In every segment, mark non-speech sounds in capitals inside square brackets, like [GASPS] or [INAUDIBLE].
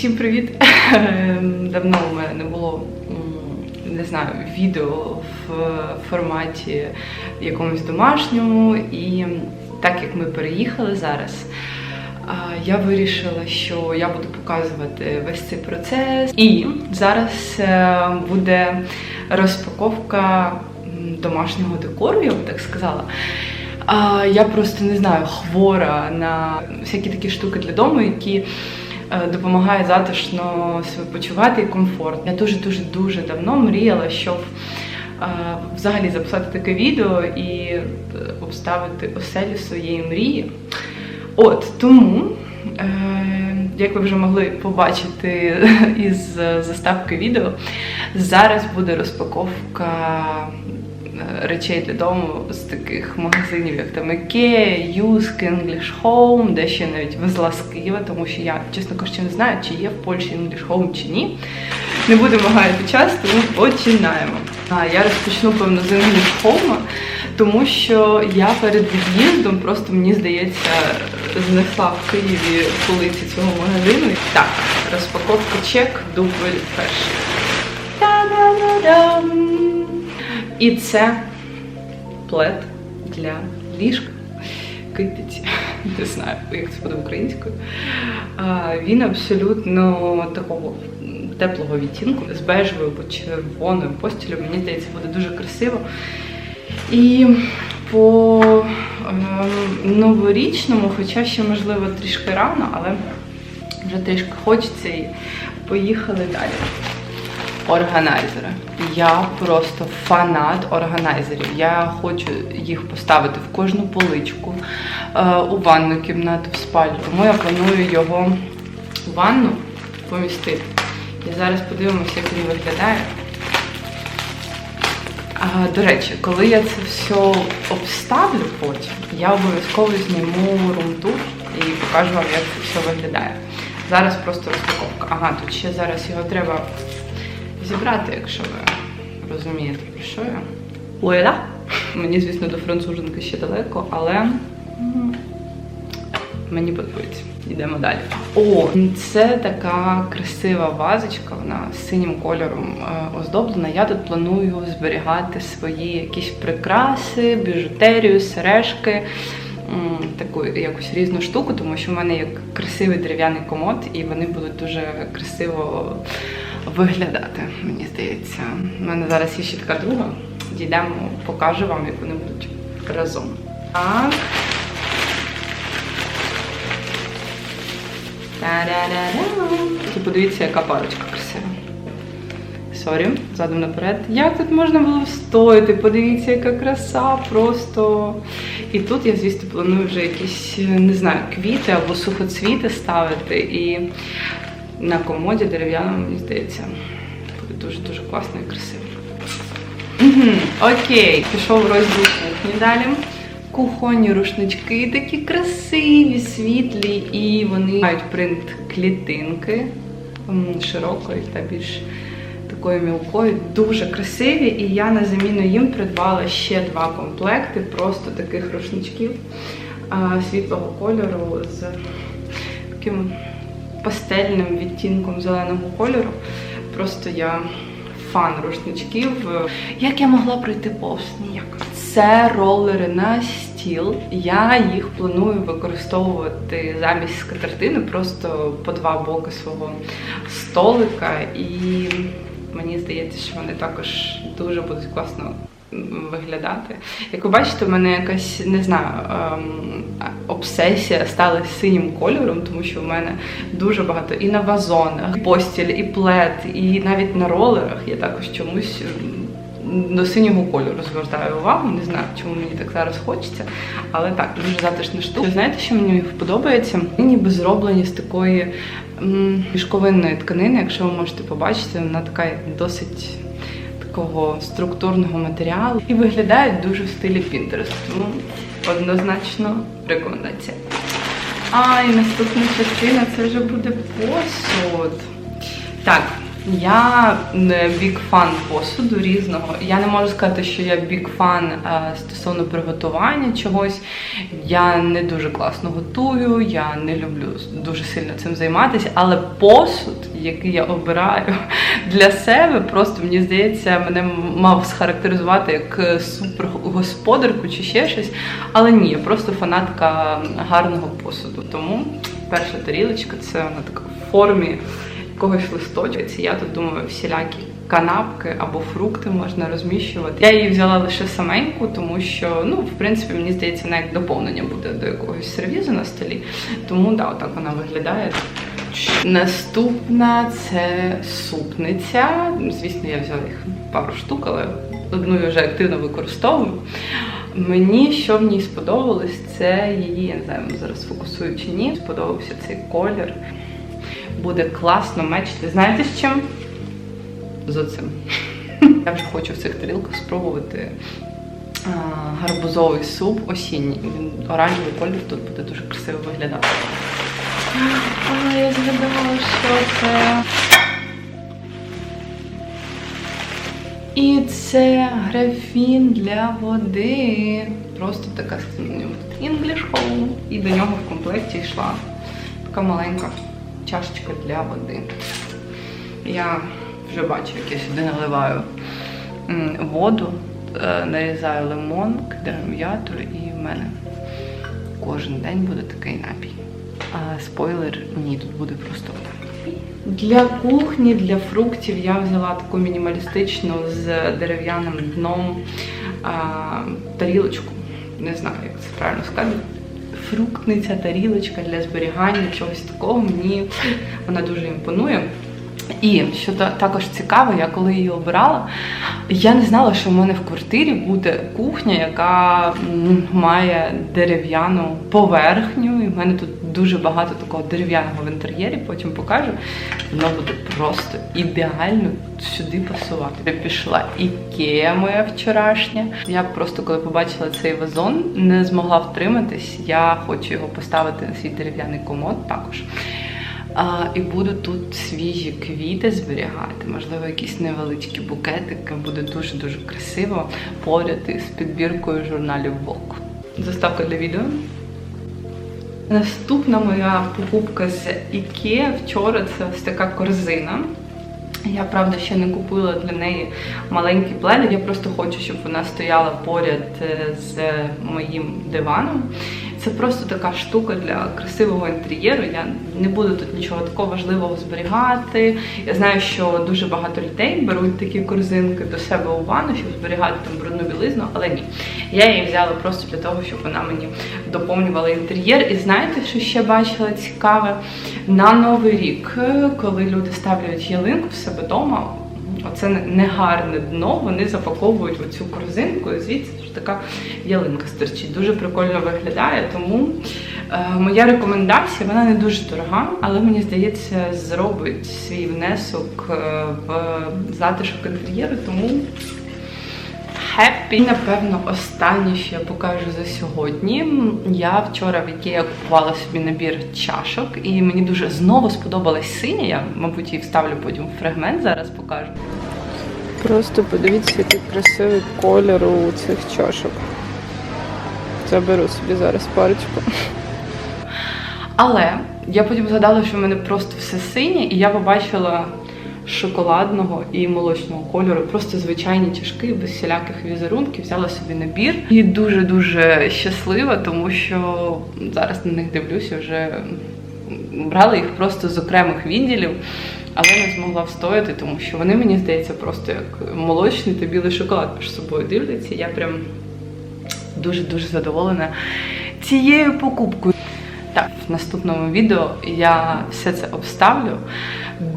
Всім привіт! Давно у мене не було не знаю, відео в форматі якомусь домашньому. І так як ми переїхали зараз, я вирішила, що я буду показувати весь цей процес. І зараз е, буде розпаковка домашнього декору, я би так сказала. Я просто не знаю, хвора на всякі такі штуки для дому, які е, допомагають затишно себе почувати і комфортно. Я дуже дуже дуже давно мріяла, щоб е, взагалі записати таке відео і е, обставити оселю своєї мрії. От тому, як ви вже могли побачити [LAUGHS] із заставки відео, зараз буде розпаковка речей для дому з таких магазинів, як там IKEA, Юск, English Home, де ще навіть везла з Києва, тому що я, чесно кажучи, не знаю, чи є в Польщі English Home чи ні. Не будемо гаяти час, тому починаємо. А я розпочну певно з English Home, тому що я перед від'їздом просто мені здається знесла в Києві полиці цього магазину. Так, розпаковка чек, дубль перший. Та-да-да-дам! І це плед для ліжка. Кипіць, не знаю, як це буде українською. Він абсолютно такого теплого відтінку з бежевою або червоною постілю. Мені здається, буде дуже красиво. І по ем, новорічному, хоча ще можливо трішки рано, але вже трішки хочеться і поїхали далі. Органайзери. Я просто фанат органайзерів. Я хочу їх поставити в кожну поличку, е, у ванну кімнату, в спальню. Тому я планую його в ванну помістити. І зараз подивимося, як він виглядає. До речі, коли я це все обставлю потім, я обов'язково зніму румтур і покажу вам, як це все виглядає. Зараз просто розпаковка. Ага, тут ще зараз його треба зібрати, якщо ви розумієте, про що я. Лойла. Мені, звісно, до француженки ще далеко, але мені подобається. Йдемо далі. О, це така красива вазочка, вона синім кольором е, оздоблена. Я тут планую зберігати свої якісь прикраси, біжутерію, сережки, таку якусь різну штуку, тому що в мене є красивий дерев'яний комод, і вони будуть дуже красиво виглядати, мені здається. У мене зараз є ще така друга. Дійдемо, покажу вам, як вони будуть разом. Так. І подивіться, яка парочка красива. Сорі, задом наперед. Як тут можна було встояти? Подивіться, яка краса просто. І тут я, звісно, планую вже якісь, не знаю, квіти або сухоцвіти ставити. І на комоді дерев'яному, мені здається, буде дуже-дуже класно і красиво. Окей, пішов розділ кухні далі. Кухонні рушнички такі красиві, світлі, і вони мають принт клітинки широкої та більш такої мілкої, дуже красиві. І я на заміну їм придбала ще два комплекти просто таких рушничків світлого кольору з таким пастельним відтінком зеленого кольору. Просто я фан рушничків. Як я могла пройти повз ніяк? Це ролери на стіл. Я їх планую використовувати замість скатертини, просто по два боки свого столика. І мені здається, що вони також дуже будуть класно виглядати. Як ви бачите, в мене якась не знаю ем, обсесія стала синім кольором, тому що в мене дуже багато і на вазонах, і постіль, і плед, і навіть на ролерах я також чомусь. До синього кольору звертаю увагу, не знаю, чому мені так зараз хочеться, але так, дуже затишна штука. Знаєте, що мені подобається? Вони ніби зроблені з такої мішковинної тканини, якщо ви можете побачити, вона така досить такого структурного матеріалу і виглядають дуже в стилі Pinterest. Тому однозначно рекомендація. А, і наступна частина це вже буде посуд. Так, Я не бік фан посуду різного. Я не можу сказати, що я бік фан е, стосовно приготування чогось. Я не дуже класно готую, я не люблю дуже сильно цим займатися, але посуд, який я обираю [LAUGHS] для себе, просто мені здається, мене мав схарактеризувати як супергосподарку чи ще щось. Але ні, я просто фанатка гарного посуду. Тому перша тарілочка це вона така в формі якогось листочка. Я тут думаю, всілякі канапки або фрукти можна розміщувати. Я її взяла лише саменьку, тому що, ну, в принципі, мені здається, вона як доповнення буде до якогось сервізу на столі. Тому да, отак вона виглядає. Наступна це супниця. Звісно, я взяла їх пару штук, але одну я вже активно використовую. Мені що в ній сподобалось, це її, я не знаю, зараз фокусую чи ні. Сподобався цей колір. Буде класно мечити. Знаєте з чим? З оцим. [LAUGHS] Я вже хочу в цих тарілках спробувати а, гарбузовий суп осінній. Він оранжевий колір тут буде дуже красиво виглядати. [GASPS] Але я згадала, що це. І це графін для води. Просто така ну, English Home. І до нього в комплекті йшла така маленька чашечка для води. Я вже бачу, як я сюди наливаю воду, е, нарізаю лимон, кидаю м'яту, і в мене кожен день буде такий напій. А спойлер, ні, тут буде просто вода. Для кухні, для фруктів я взяла таку мінімалістичну з дерев'яним дном а, тарілочку. Не знаю, як це правильно сказати. Фруктниця, тарілочка для зберігання чогось такого. Мені вона дуже імпонує. І що також цікаво, я коли її обирала, я не знала, що в мене в квартирі буде кухня, яка має дерев'яну поверхню. І в мене тут дуже багато такого дерев'яного в інтер'єрі, потім покажу. Воно буде просто ідеально сюди пасувати. Я пішла Ікея моя вчорашня. Я просто коли побачила цей вазон, не змогла втриматись. Я хочу його поставити на свій дерев'яний комод також. А, і буду тут свіжі квіти зберігати, можливо, якісь невеличкі букетики. Буде дуже-дуже красиво поряд із підбіркою журналів Vogue. Заставка для відео. Наступна моя покупка з IKEA вчора це ось така корзина. Я правда ще не купила для неї маленький плед. Я просто хочу, щоб вона стояла поряд е, з моїм диваном. Це просто така штука для красивого інтер'єру. Я не буду тут нічого такого важливого зберігати. Я знаю, що дуже багато людей беруть такі корзинки до себе у ванну, щоб зберігати там брудну білизну, але ні. Я її взяла просто для того, щоб вона мені доповнювала інтер'єр. І знаєте, що ще бачила цікаве? На Новий рік, е, коли люди ставлять ялинку в себе вдома, оце негарне дно, вони запаковують оцю корзинку, звідси така ялинка стирчить. Дуже прикольно виглядає, тому е, моя рекомендація, вона не дуже дорога, але мені здається, зробить свій внесок е, в затишок інтер'єру, тому Хеппі, напевно, останнє, що я покажу за сьогодні. Я вчора в Ікея купувала собі набір чашок, і мені дуже знову сподобалась синя. Я, мабуть, її вставлю потім в фрагмент, зараз покажу. Просто подивіться, який красивий колір у цих чашок. Заберу собі зараз парочку. Але я потім згадала, що в мене просто все синє, і я побачила шоколадного і молочного кольору, просто звичайні чашки, без всіляких візерунків, взяла собі набір. І дуже-дуже щаслива, тому що зараз на них дивлюся, вже брала їх просто з окремих відділів, але не змогла встояти, тому що вони, мені здається, просто як молочний та білий шоколад між собою дивляться. Я прям дуже-дуже задоволена цією покупкою. Так, в наступному відео я все це обставлю,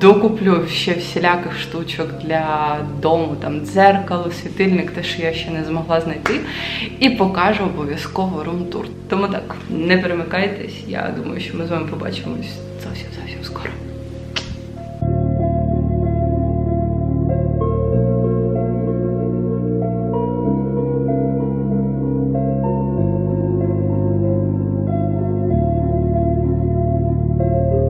докуплю ще всіляких штучок для дому, там дзеркало, світильник, те, що я ще не змогла знайти, і покажу обов'язково рум-тур. Тому так, не перемикайтесь, я думаю, що ми з вами побачимось зовсім зовсім скоро.